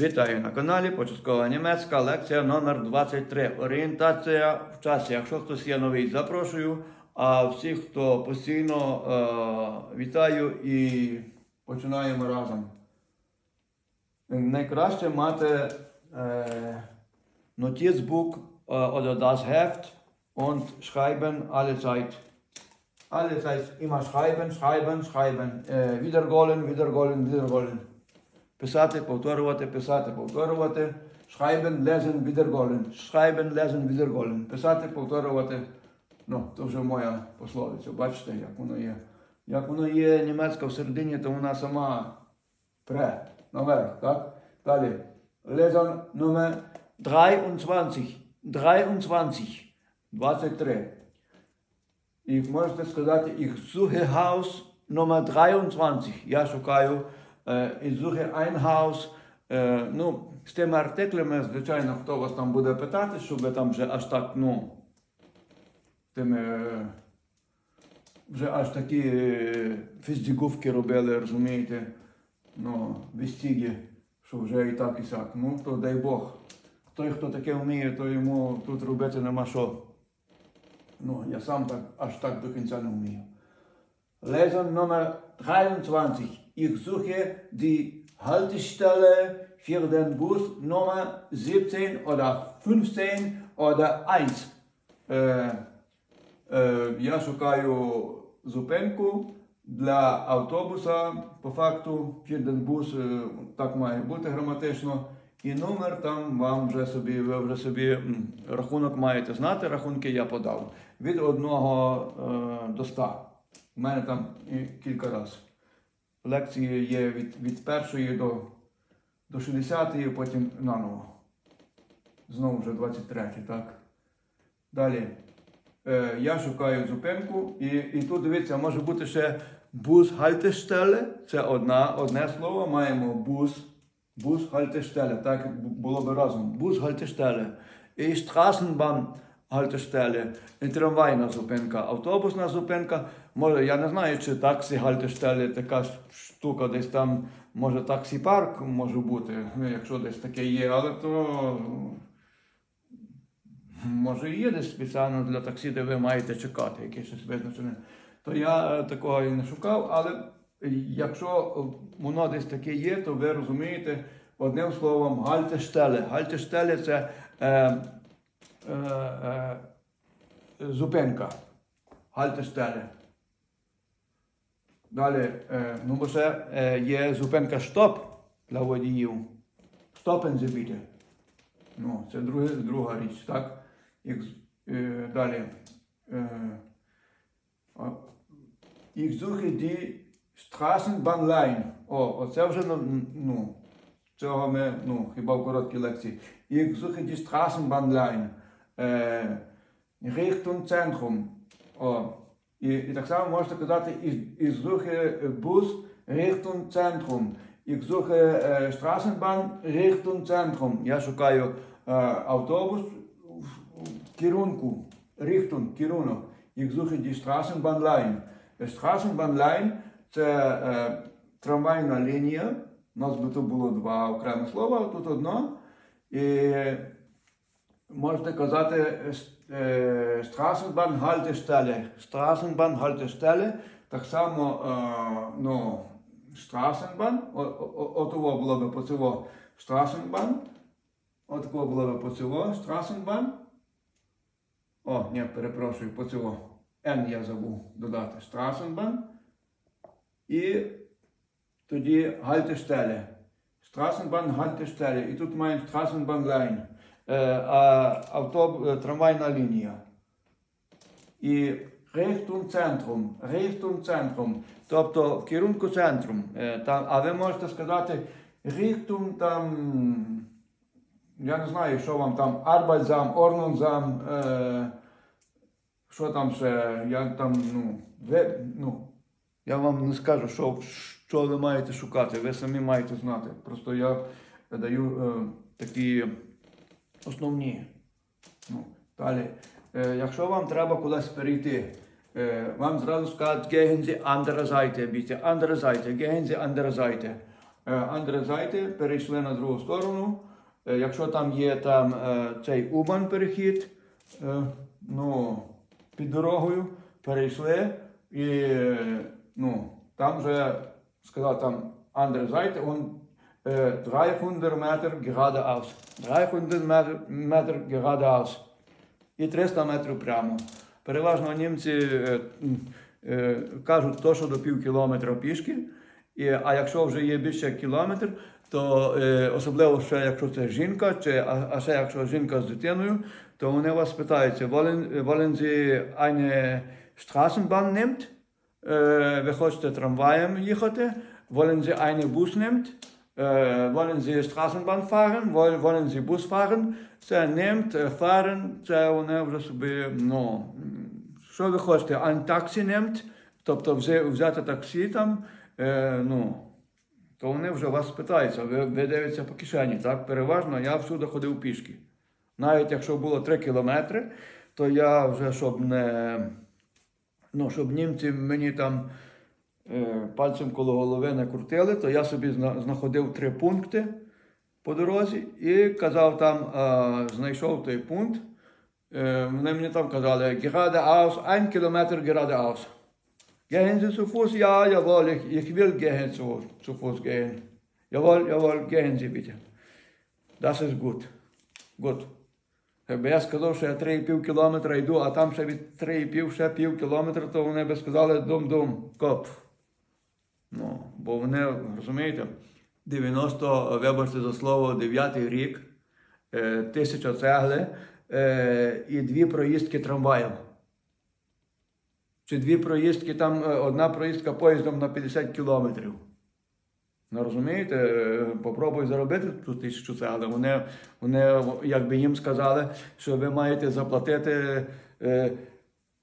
Вітаю на каналі Початкова німецька лекція номер 23. Орієнтація в часі. Якщо хтось є новий, запрошую. А всіх, хто постійно е, вітаю і починаємо разом. Найкраще мати е, Notizbuch е, oder das Heft und schreiben alle Zeit. Alle Zeit immer schreiben, schreiben, schreiben. Е, wiederholen, wiederholen, wiederholen. Писати, повторювати, писати, повторювати. Schreiben, lesen, wiederholen. Schreiben, lesen, wiederholen. Писати, повторювати. Ну, то вже моя пословиця. Бачите, як воно є. Як воно є німецька всередині, то вона сама пре, наверх, так? Далі. Lesen номер 23. 23. 23. І можете сказати, ich suche Haus номер 23. Я шукаю ich suche ein Haus. Ну, з тими артиклями, звичайно, хто вас там буде питати, щоб ви там вже аж так, ну, тими, е, вже аж такі е, фіздігувки робили, розумієте, ну, вістіги, що вже і так, і сяк. Ну, то дай Бог. Той, хто таке вміє, то йому тут робити нема що. Ну, я сам так аж так до кінця не вмію. Lesson Nummer 23. Ich suche die Haltestelle für den Bus Nummer 17 oder 15 oder 1. Е, е, я шукаю зупинку для автобуса. По факту, den Bus е, так має бути граматично. І номер там вам вже собі, ви вже собі рахунок маєте знати. Рахунки я подав від 1 е, до 100. У мене там кілька разів. Лекції є від, від першої до, до 60, потім наново. Знову вже 23, так. Далі. Е, я шукаю зупинку, і, і тут дивіться, може бути ще бус Haltestelle. Це одна, одне слово. Маємо бус. Бус Haltestelle. Так бу- було би разом. Бус Haltestelle. І Straßenbahn Haltestelle. І трамвайна зупинка, автобусна зупинка. Може, я не знаю, чи таксі Haltestelle така штука десь там, може таксі парк може бути, якщо десь таке є, але то Може, і є десь спеціально для таксі, де ви маєте чекати якесь щось визначене. То я такого і не шукав, але якщо воно десь таке є, то ви розумієте одним словом гальтештеле. Гальтештеле це е, е, е, зупинка. Гальтештеле. Далі, е, ну бо ще е, є зупинка стоп для водіїв. Стопензебіте. Ну, це друге, друга річ, так? Як, е, далі. Е, ich suche die. О, оце вже, ну, ну, цього ми, ну, хіба в короткій лекції. Ich suche die Straßenbahnline. Е, Richtung Zentrum. О, і, і так само можете казати, ich, suche Bus Richtung Zentrum. Ich suche е, Straßenbahn Richtung Zentrum. Я шукаю е, автобус в, керунку, Richtung, керунок. Ich suche die Straßenbahnline. Е, Straßenbahnline – це е, трамвайна лінія. У нас би тут було два окремі слова, а тут одно. І можете казати е, с- е, Straßenbahn Haltestelle. Straßenbahn Так само, е, ну, Straßenbahn, о- о- о- отово було би по цього Straßenbahn. Отако було би по цього Straßenbahn. О, ні, перепрошую, по цього N я забув додати. Straßenbahn. І тоді Haltestelle. Straßenbahn Haltestelle. І тут маємо Straßenbahn Е, а, автоб, е, трамвайна лінія. І Richtung Zentrum. Richtung Zentrum. Тобто в керунку центрум. Е, а ви можете сказати Richtung там. Я не знаю, що вам там Arbeitsam, Ordnungsamt, е, що там ще, я там, ну, ви, ну, я вам не скажу, що, що ви маєте шукати, ви самі маєте знати. Просто я даю е, такі основні. Ну, далі. Е, якщо вам треба кудись перейти, е, вам зразу скажуть, gehen Sie andere Seite, bitte, andere Seite, gehen Sie andere Seite. Е, Андрезайте, перейшли на другу сторону. Е, Якщо там є там е, цей Убан перехід, е, ну, під дорогою, перейшли і е, ну, там вже сказав там Андрезайте, он е, 300 метр geradeaus. 300 метр, метр geradeaus. І 300 метрів прямо. Переважно німці е, е, кажуть, то, що до пів кілометра пішки. І, а якщо вже є більше кілометр, то е, особливо ще якщо це жінка, чи, а, а ще якщо жінка з дитиною, то вони вас питаються, wollen Sie eine Straßenbahn nimmt? Е, ви хочете трамваєм їхати? Wollen Sie eine Bus nimmt? Е, wollen Sie Straßenbahn fahren? Wollen, wollen Sie Bus fahren? Це nimmt, е, fahren, це вони вже собі, що ви хочете? Ein Taxi nimmt? Тобто взя- взяти таксі там, е, ну, то вони вже вас питаються, ви, ви дивитеся по кишені, так? Переважно я всюди ходив пішки. Навіть якщо було 3 кілометри, то я вже, щоб не, ну, щоб німці мені там пальцем коло голови не крутили, то я собі знаходив три пункти по дорозі і казав там, е, знайшов той пункт. Е, вони мені там казали, geradeaus, ein Kilometer geradeaus. Gehen Sie zu Fuß? Ja, jawohl, ich, ich will gehen zu, zu Fuß gehen. Jawohl, jawohl, gehen Sie bitte. Das ist gut. Gut. Якби я сказав, що я 3,5 кілометра йду, а там ще від 3,5 ще пів кілометра, то вони би сказали дум-дум, коп. Ну, бо вони, розумієте, 90, вибачте за слово, 9 рік, е, тисяча цегли е, і дві проїздки трамваєм. Чи дві проїздки, там е, одна проїздка поїздом на 50 кілометрів. Ну, розумієте, попробуй заробити ту тисячу цегли. Вони, вони якби їм сказали, що ви маєте заплатити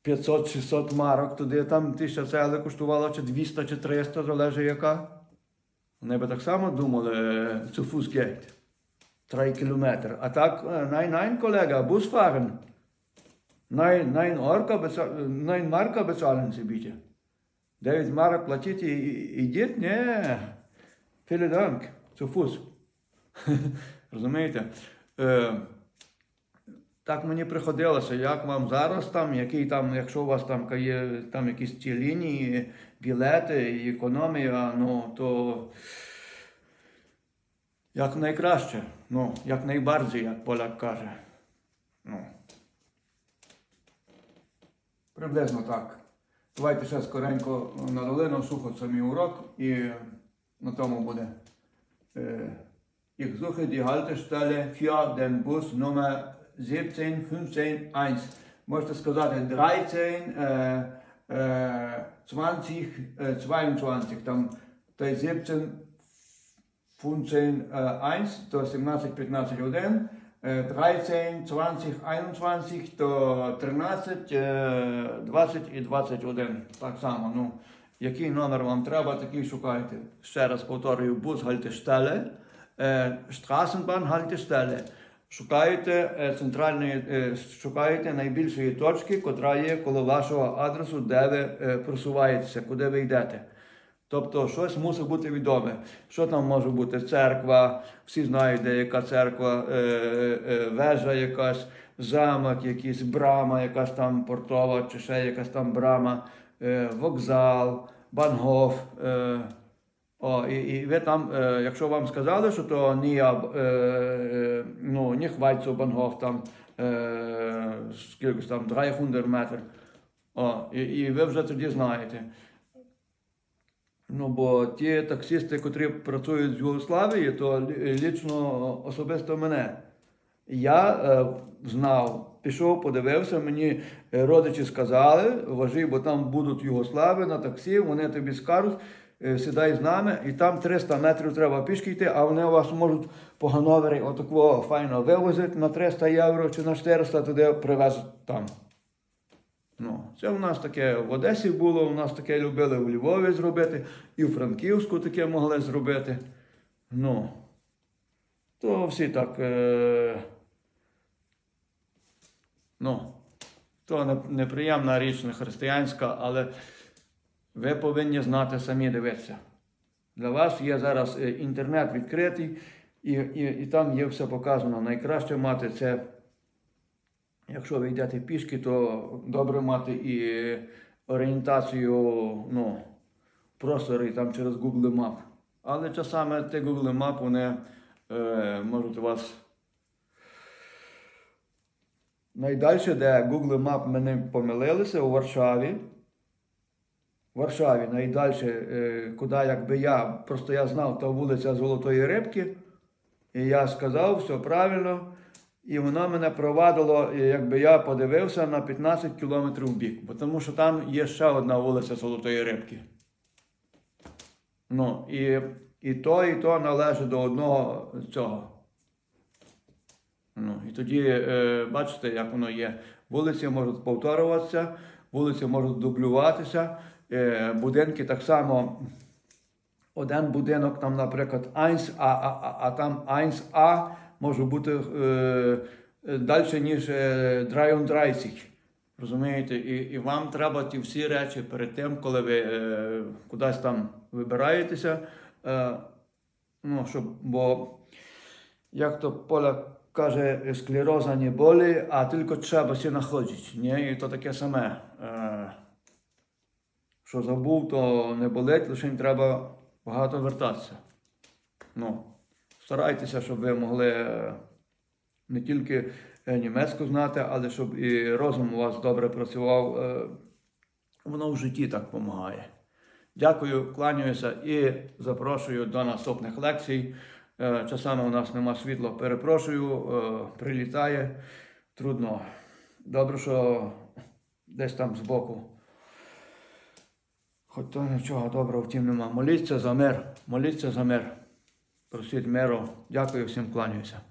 500-600 марок, туди там тисяча цегли коштувала, чи 200, чи 300, залежить яка. Вони би так само думали, е, zu Fuß 3 кілометри. А так, е, nein, колега, бус fahren. Nein, nein, Orka bezahlen, nein, Marka bezahlen Sie 9 марок платите і ідіть? Ні. Vielen Dank. Zu Розумієте? Так мені приходилося, як вам зараз там, який там, якщо у вас там є там якісь ті лінії, білети і економія, ну то як найкраще, ну, як найбарdziej, як поляк каже. Ну. Приблизно так. Давайте ще скоренько на долину сухо самі урок і на тому буде. Ich suche die Haltestelle für den Bus Nummer 17, 15, 1. Можете сказати 13, е, е, 20, е, 22. Там той 17, 15, е, 1, то 17, 15, 1. е, 13, 20, 21, то 13, е, 20 і 21. Так само. Ну, який номер вам треба, такий шукайте. Ще раз повторюю, бус Haltestelle, е, Straßenbahn Haltestelle. Шукаєте е, центральної, е, шукаєте найбільшої точки, котра є коло вашого адресу, де ви е, просуваєтеся, куди ви йдете. Тобто щось мусить бути відоме. Що там може бути? Церква, всі знають, де яка церква, вежа якась, замок, якийсь, брама, якась там портова, чи ще якась там брама, вокзал, Бангоф. О, і, і ви там, е, якщо вам сказали, що то ні, е, е, ну, не Хвайцу Бангоф, там, е, скільки там, 300 метрів. О, і, і ви вже тоді знаєте. Ну, бо ті таксисти, котрі працюють з Югославії, то лічно особисто мене. Я е, знав, пішов, подивився, мені родичі сказали, важи, бо там будуть Югослави на таксі, вони тобі скажуть, сідай з нами, і там 300 метрів треба пішки йти, а вони вас можуть по Гановері отакого файно вивозити на 300 євро чи на 400 туди привезуть там. Ну, це у нас таке в Одесі було, у нас таке любили у Львові зробити, і в Франківську таке могли зробити. Ну, то всі так. Е... Ну, то неприємна річ, не християнська, але ви повинні знати самі дивитися. Для вас є зараз е, інтернет відкритий, і, і, і там є все показано. Найкраще мати це, якщо ви йдете пішки, то добре мати і орієнтацію ну, в там через Google Map. Але часами ті Google Map вони е, можуть вас. Найдальше, де Google Map ми не помилилися, у Варшаві. Варшаві найдальше, е, куди якби я, просто я знав, та вулиця Золотої Рибки, і я сказав, все правильно. І воно мене провадило, якби я подивився на 15 кілометрів в бік, бо тому що там є ще одна вулиця Золотої Рибки. Ну, і, і то, і то належить до одного цього. Ну, і тоді е, бачите, як воно є. Вулиці можуть повторюватися, вулиці можуть дублюватися, будинки так само. Один будинок, там, наприклад, 1А, а, а, там 1А може бути е, е, далі, ніж е, 33. Розумієте? І, і вам треба ті всі речі перед тим, коли ви е, кудись там вибираєтеся. Е, ну, щоб, бо як то Поля каже, склероза не болі, а тільки треба się находити. Ні? І то таке саме. Е, що забув, то не болить, лише треба багато вертатися. Ну, старайтеся, щоб ви могли е, не тільки е, німецьку знати, але щоб і розум у вас добре працював. Е, Воно в житті так допомагає. Дякую, кланяюся і запрошую до наступних лекцій. Часами у нас нема світла, перепрошую, прилітає. Трудно. Добре, що десь там збоку. Хоч то нічого доброго втім нема. Моліться за мир. Моліться за мир. Просіть миру. Дякую всім, кланяюся.